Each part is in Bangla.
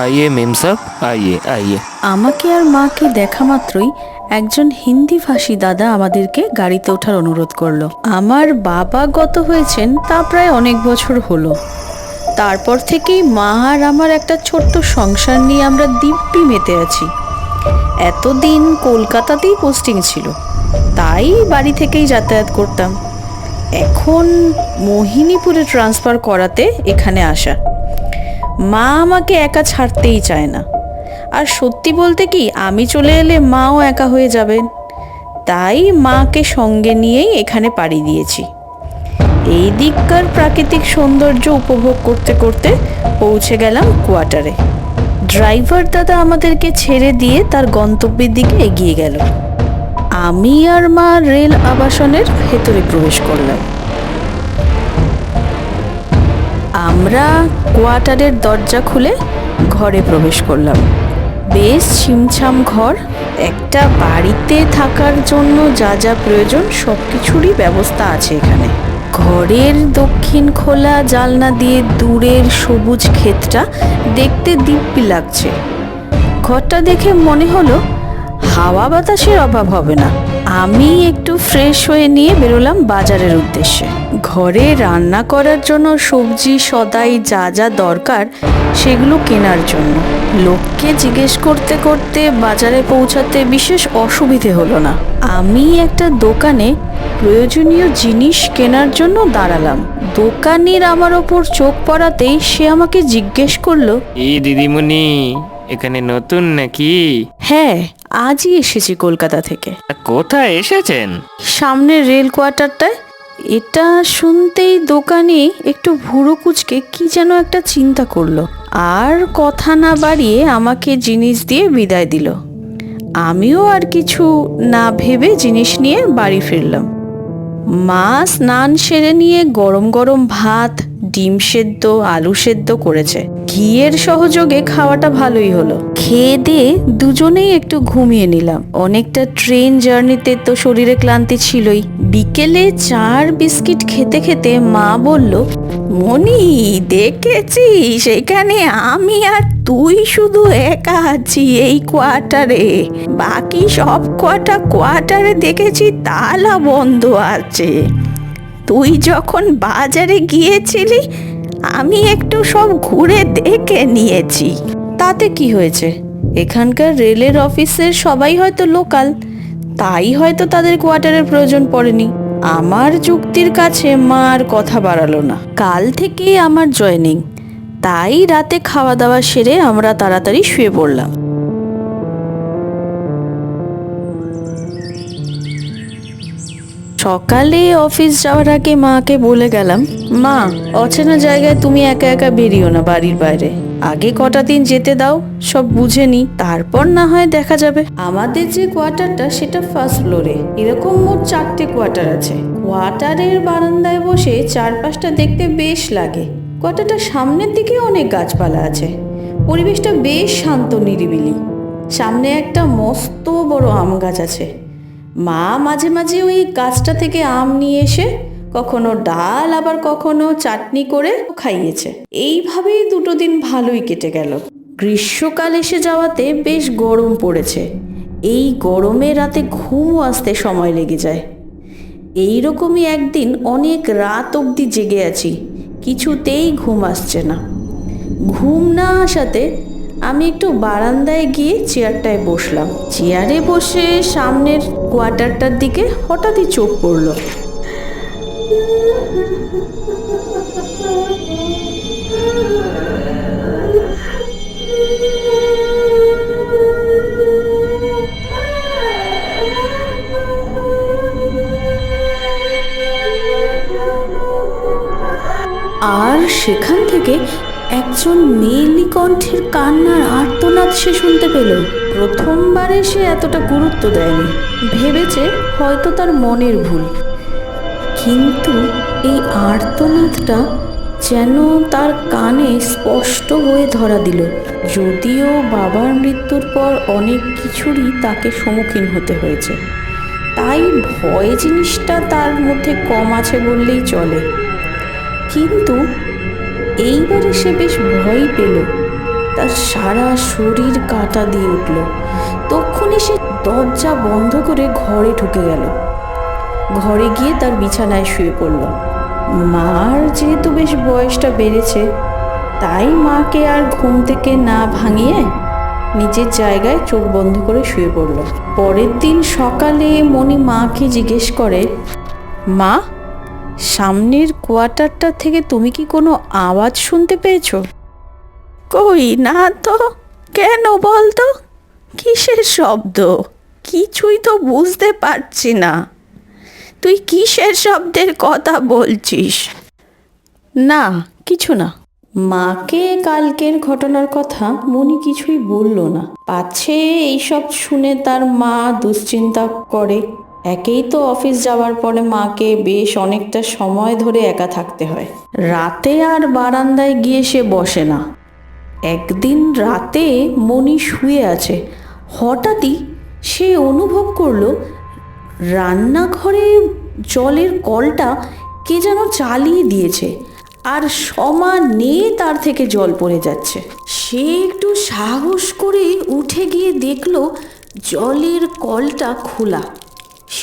আইয়ে মেম সাহ, আইয়ে আইয়ে। আমাকে আর মাকে দেখা মাত্রই একজন হিন্দি ভাষী দাদা আমাদেরকে গাড়িতে ওঠার অনুরোধ করল। আমার বাবা গত হয়েছেন তা প্রায় অনেক বছর হলো। তারপর থেকেই মা আর আমার একটা ছোট্ট সংসার নিয়ে আমরা দিব্যি মেতে আছি। এতদিন কলকাতাতেই পোস্টিং ছিল, তাই বাড়ি থেকেই যাতায়াত করতাম। এখন মোহিনীপুরে ট্রান্সফার করাতে এখানে আসা। মা আমাকে একা ছাড়তেই চায় না। আর সত্যি বলতে কি, আমি চলে এলে মাও একা হয়ে যাবেন তাই মাকে সঙ্গে নিয়েই এখানে পাড়ি দিয়েছি। এই দিককার প্রাকৃতিক সৌন্দর্য উপভোগ করতে করতে পৌঁছে গেলাম কোয়ার্টারে। ড্রাইভার দাদা আমাদেরকে ছেড়ে দিয়ে তার গন্তব্যের দিকে এগিয়ে গেল। আমি আর মা রেল আবাসনের ভেতরে প্রবেশ করলাম। আমরা কোয়ার্টারের দরজা খুলে ঘরে প্রবেশ করলাম। বেশ ছিমছাম ঘর, একটা বাড়িতে থাকার জন্য যা যা প্রয়োজন সব কিছুরই ব্যবস্থা আছে এখানে। ঘরের দক্ষিণ খোলা জালনা দিয়ে দূরের সবুজ ক্ষেতটা দেখতে দিব্যি লাগছে। ঘরটা দেখে মনে হলো, হাওয়া বাতাসের অভাব হবে না। আমি একটু ফ্রেশ হয়ে নিয়ে বেরোলাম বাজারের উদ্দেশ্যে। ঘরে রান্না করার জন্য সবজি সদাই যা যা দরকার সেগুলো কেনার জন্য। লোককে জিজ্ঞেস করতে করতে বাজারে পৌঁছাতে বিশেষ অসুবিধে হলো না। আমি একটা দোকানে প্রয়োজনীয় জিনিস কেনার জন্য দাঁড়ালাম। দোকানির আমার ওপর চোখ পড়াতেই সে আমাকে জিজ্ঞেস করল এই দিদিমণি এখানে নতুন নাকি? হ্যাঁ আজই এসেছি কলকাতা থেকে। কোথায় এসেছেন? সামনের রেল কোয়ার্টারটায় এটা শুনতেই দোকানে একটু ভুরো কুচকে কি যেন একটা চিন্তা করল। আর কথা না বাড়িয়ে আমাকে জিনিস দিয়ে বিদায় দিল। আমিও আর কিছু না ভেবে জিনিস নিয়ে বাড়ি ফিরলাম। মা স্নান সেরে নিয়ে গরম গরম ভাত, ডিম সেদ্ধ, আলু সেদ্ধ করেছে। ঘিয়ের সহযোগে খাওয়াটা ভালোই হলো। খেয়ে দিয়ে দুজনেই একটু ঘুমিয়ে নিলাম। অনেকটা ট্রেন জার্নিতে তো শরীরে ক্লান্তি ছিলই। বিকেলে চার বিস্কিট খেতে খেতে মা বলল মনি দেখেছি সেখানে আমি আর তুই শুধু একা আছি এই কোয়ার্টারে। বাকি সব কটা কোয়ার্টারে দেখেছি তালা বন্ধ আছে। তুই যখন বাজারে গিয়েছিলি আমি একটু সব ঘুরে দেখে নিয়েছি। তাতে কি হয়েছে? এখানকার রেলের অফিসের সবাই হয়তো লোকাল। তাই হয়তো তাদের কোয়ার্টারের প্রয়োজন পড়েনি। আমার যুক্তির কাছে মা আর কথা বাড়ালো না। কাল থেকেই আমার জয়নিং। তাই রাতে খাওয়া দাওয়া সেরে আমরা তাড়াতাড়ি শুয়ে পড়লাম। সকালে অফিস যাওয়ার আগে মাকে বলে গেলাম, মা, অচেনা জায়গায় তুমি একা একা বেরিও না বাড়ির বাইরে। আগে কটা দিন যেতে দাও, সব বুঝে নি, তারপর না হয় দেখা যাবে। আমাদের যে কোয়ার্টারটা, সেটা ফার্স্ট ফ্লোরে। এরকম মোট চারটে কোয়ার্টার আছে। কোয়ার্টারের বারান্দায় বসে চারপাশটা দেখতে বেশ লাগে। কোয়ার্টারটার সামনের দিকে অনেক গাছপালা আছে। পরিবেশটা বেশ শান্ত নিরিবিলি। সামনে একটা মস্ত বড় আম গাছ আছে। মা মাঝে মাঝে ওই গাছটা থেকে আম নিয়ে এসে কখনো ডাল, আবার কখনো চাটনি করে খাইয়েছে। এইভাবেই দুটো দিন ভালোই কেটে গেল। গ্রীষ্মকাল এসে যাওয়াতে বেশ গরম পড়েছে। এই গরমে রাতে ঘুমও আসতে সময় লেগে যায়। এই রকমই একদিন অনেক রাত অবধি জেগে আছি, কিছুতেই ঘুম আসছে না। ঘুম না আসাতে আমি একটু বারান্দায় গিয়ে চেয়ারটায় বসলাম। চেয়ারে বসে সামনের কোয়ার্টারটার দিকে হঠাৎই চোখ পড়ল। আর সেখান থেকে একজন মেয়েলি কণ্ঠের কান্নার আর্তনাদ সে শুনতে পেল। প্রথমবারে সে এতটা গুরুত্ব দেয়নি। ভেবেছে হয়তো তার মনের ভুল। কিন্তু এই আর্তনাদটা যেন তার কানে স্পষ্ট হয়ে ধরা দিল। যদিও বাবার মৃত্যুর পর অনেক কিছুরই তাকে সম্মুখীন হতে হয়েছে। তাই ভয় জিনিসটা তার মধ্যে কম আছে বললেই চলে। কিন্তু এইবারে সে বেশ ভয় পেল। তার সারা শরীর কাটা দিয়ে উঠল। তক্ষুনি সে দরজা বন্ধ করে ঘরে ঢুকে গেল। ঘরে গিয়ে তার বিছানায় শুয়ে পড়ল। মার যেহেতু বেশ বয়সটা বেড়েছে, তাই মাকে আর ঘুম থেকে না ভাঙিয়ে নিজের জায়গায় চোখ বন্ধ করে শুয়ে পড়ল। পরের দিন সকালে মণি মাকে জিজ্ঞেস করে, মা সামনের কোয়ার্টারটা থেকে তুমি কি কোনো আওয়াজ শুনতে পেয়েছ? কই না তো, কেন বলতো? কিসের শব্দ? কিছুই তো বুঝতে পারছি না। তুই কিসের শব্দের কথা বলছিস? না, কিছু না। মাকে কালকের ঘটনার কথা মনি কিছুই বলল না। পাচ্ছে এইসব শুনে তার মা দুশ্চিন্তা করে একেই তো অফিস যাওয়ার পরে মাকে বেশ অনেকটা সময় ধরে একা থাকতে হয়। রাতে আর বারান্দায় গিয়ে সে বসে না। একদিন রাতে মনি শুয়ে আছে। হঠাৎই সে অনুভব করল, রান্নাঘরে জলের কলটা কে যেন চালিয়ে দিয়েছে আর সমানে তার থেকে জল পড়ে যাচ্ছে। সে একটু সাহস করে উঠে গিয়ে দেখল জলের কলটা খোলা।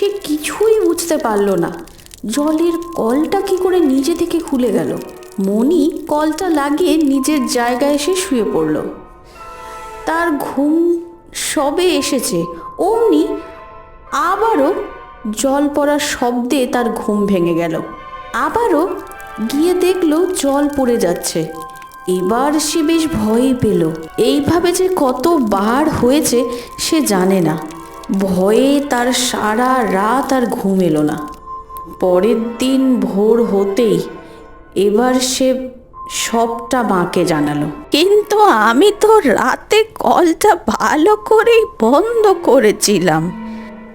সে কিছুই বুঝতে পারল না। জলের কলটা কি করে নিজে থেকে খুলে গেল? মণি কলটা লাগিয়ে নিজের জায়গায় এসে শুয়ে পড়ল। তার ঘুম সবে এসেছে। অমনি আবারও জল পড়ার শব্দে তার ঘুম ভেঙে গেল। আবারও গিয়ে দেখল জল পড়ে যাচ্ছে। এবার সে বেশ ভয়ই পেল। এইভাবে যে কতবার হয়েছে সে জানে না। ভয়ে তার সারা রাত আর ঘুম এলো না। পরের দিন ভোর হতেই এবার সে সবটা মাকে জানালো। কিন্তু আমি তো রাতে কলটা ভালো করেই বন্ধ করেছিলাম।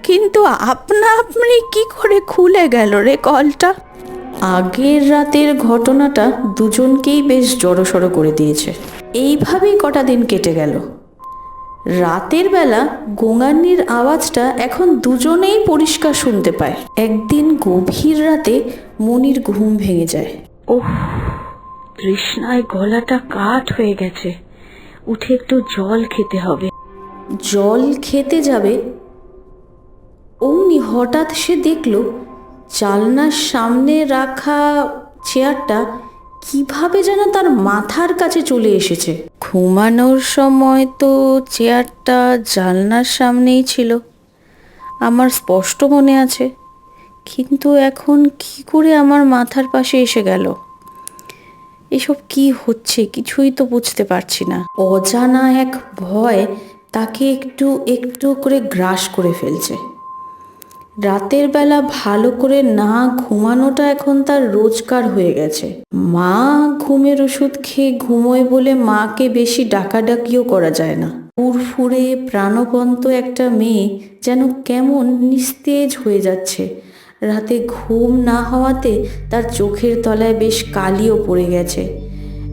কিন্তু আপনা আপনি কি করে খুলে গেল রে কলটা? আগের রাতের ঘটনাটা দুজনকেই বেশ জড়সড় করে দিয়েছে। এইভাবেই কটা দিন কেটে গেল। রাতের বেলা গোঙানির আওয়াজটা এখন দুজনেই পরিষ্কার শুনতে পায়। একদিন গভীর রাতে মনির ঘুম ভেঙে যায়। ওহ তৃষ্ণায় গলাটা কাঠ হয়ে গেছে। উঠে একটু জল খেতে হবে। জল খেতে যাবে? অমনি হঠাৎ সে দেখল চালনার সামনে রাখা চেয়ারটা কীভাবে যেন তার মাথার কাছে চলে এসেছে? ঘুমানোর সময় তো চেয়ারটা জালনার সামনেই ছিল। আমার স্পষ্ট মনে আছে। কিন্তু এখন কি করে আমার মাথার পাশে এসে গেল? এসব কি হচ্ছে কিছুই তো বুঝতে পারছি না। অজানা এক ভয় তাকে একটু একটু করে গ্রাস করে ফেলছে। রাতের বেলা ভালো করে না ঘুমানোটা এখন তার রোজকার হয়ে গেছে। মা ঘুমের ওষুধ খেয়ে ঘুমোয় বলে মাকে বেশি ডাকাডাকিও করা যায় না। ফুরফুরে, প্রাণবন্ত একটা মেয়ে যেন কেমন নিস্তেজ হয়ে যাচ্ছে। রাতে ঘুম না হওয়াতে তার চোখের তলায় বেশ কালিও পড়ে গেছে।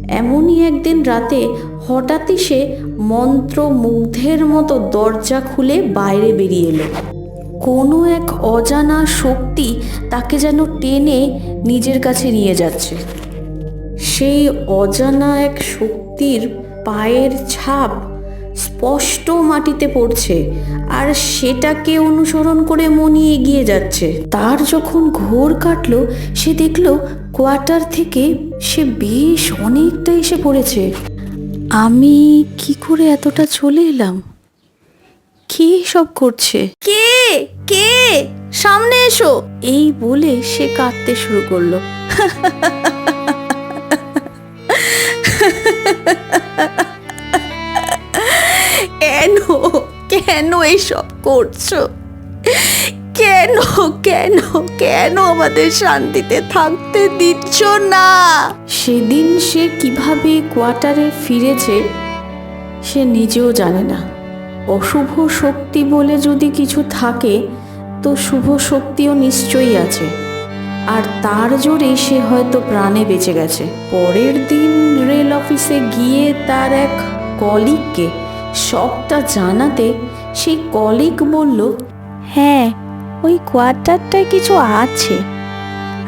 এমনই একদিন রাতে হঠাৎই সে মন্ত্র মুগ্ধের মতো দরজা খুলে বাইরে বেরিয়ে এলো। কোনো এক অজানা শক্তি তাকে যেন টেনে নিজের কাছে নিয়ে যাচ্ছে। সেই অজানা এক শক্তির পায়ের ছাপ স্পষ্ট মাটিতে পড়ছে আর সেটাকে অনুসরণ করে মনি এগিয়ে যাচ্ছে। তার যখন ঘোর কাটলো, সে দেখল কোয়ার্টার থেকে সে বেশ অনেকটা এসে পড়েছে। আমি কি করে এতটা চলে এলাম? কে সব করছে? কে? কে? সামনে এসো। এই বলে সে কাঁদতে শুরু করল। কেন? কেন এসব করছ? কেন কেন কেন আমাদের শান্তিতে থাকতে দিচ্ছ না? সেদিন সে কীভাবে কোয়ার্টারে ফিরেছে সে নিজেও জানে না। অশুভ শক্তি বলে যদি কিছু থাকে, তো শুভ শক্তিও নিশ্চয়ই আছে। আর তার জোরে সে হয়তো প্রাণে বেঁচে গেছে। পরের দিন রেল অফিসে গিয়ে তার এক কলিগকে সবটা জানাতে সেই কলিগ বলল হ্যাঁ ওই কোয়ার্টারটায় কিছু আছে।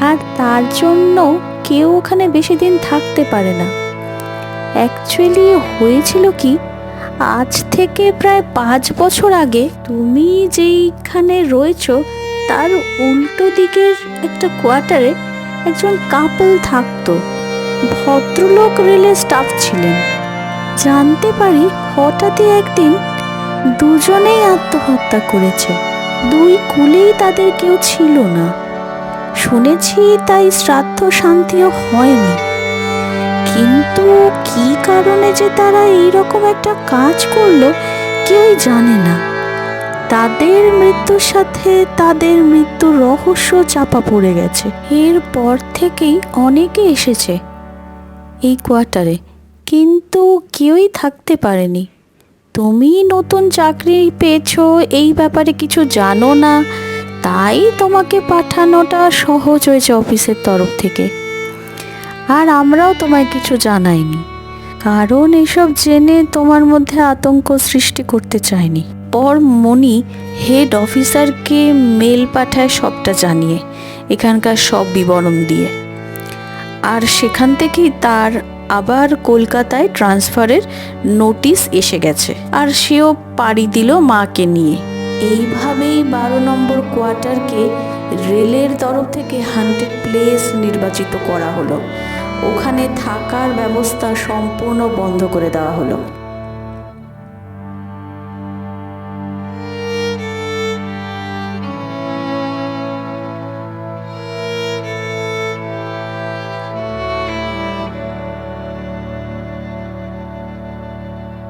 আর তার জন্য কেউ ওখানে বেশি দিন থাকতে পারে না। অ্যাকচুয়ালি হয়েছিল কি আজ থেকে প্রায় পাঁচ বছর আগে তুমি যেইখানে রয়েছ, তার উল্টো দিকের একটা কোয়ার্টারে একজন কাপল থাকতো। ভদ্রলোক রেলের স্টাফ ছিলেন। জানতে পারি হঠাৎই একদিন দুজনেই আত্মহত্যা করেছে। দুই কুলেই তাদের কেউ ছিল না। শুনেছি তাই শ্রাদ্ধ শান্তিও হয়নি। কিন্তু কি কারণে যে তারা এইরকম একটা কাজ করল, কেউই জানে না। তাদের মৃত্যুর সাথে তাদের মৃত্যুর রহস্য চাপা পড়ে গেছে। এরপর থেকেই অনেকে এসেছে এই কোয়ার্টারে, কিন্তু কেউই থাকতে পারেনি। তুমি নতুন চাকরি পেয়েছ, এই ব্যাপারে কিছু জানো না, তাই তোমাকে পাঠানোটা সহজ হয়েছে অফিসের তরফ থেকে। আর আমরাও তোমায় কিছু জানাইনি। কারণ এসব জেনে তোমার মধ্যে আতঙ্ক সৃষ্টি করতে চাইনি। পর মনি হেড অফিসারকে মেল পাঠায় সবটা জানিয়ে, এখানকার সব বিবরণ দিয়ে। আর সেখান থেকেই তার আবার কলকাতায় ট্রান্সফারের নোটিশ এসে গেছে। আর সেও পাড়ি দিল মাকে নিয়ে। এইভাবেই বারো নম্বর কোয়ার্টারকে রেলের তরফ থেকে হান্টেড প্লেস নির্বাচিত করা হলো। ওখানে থাকার ব্যবস্থা সম্পূর্ণ বন্ধ করে দেওয়া হলো।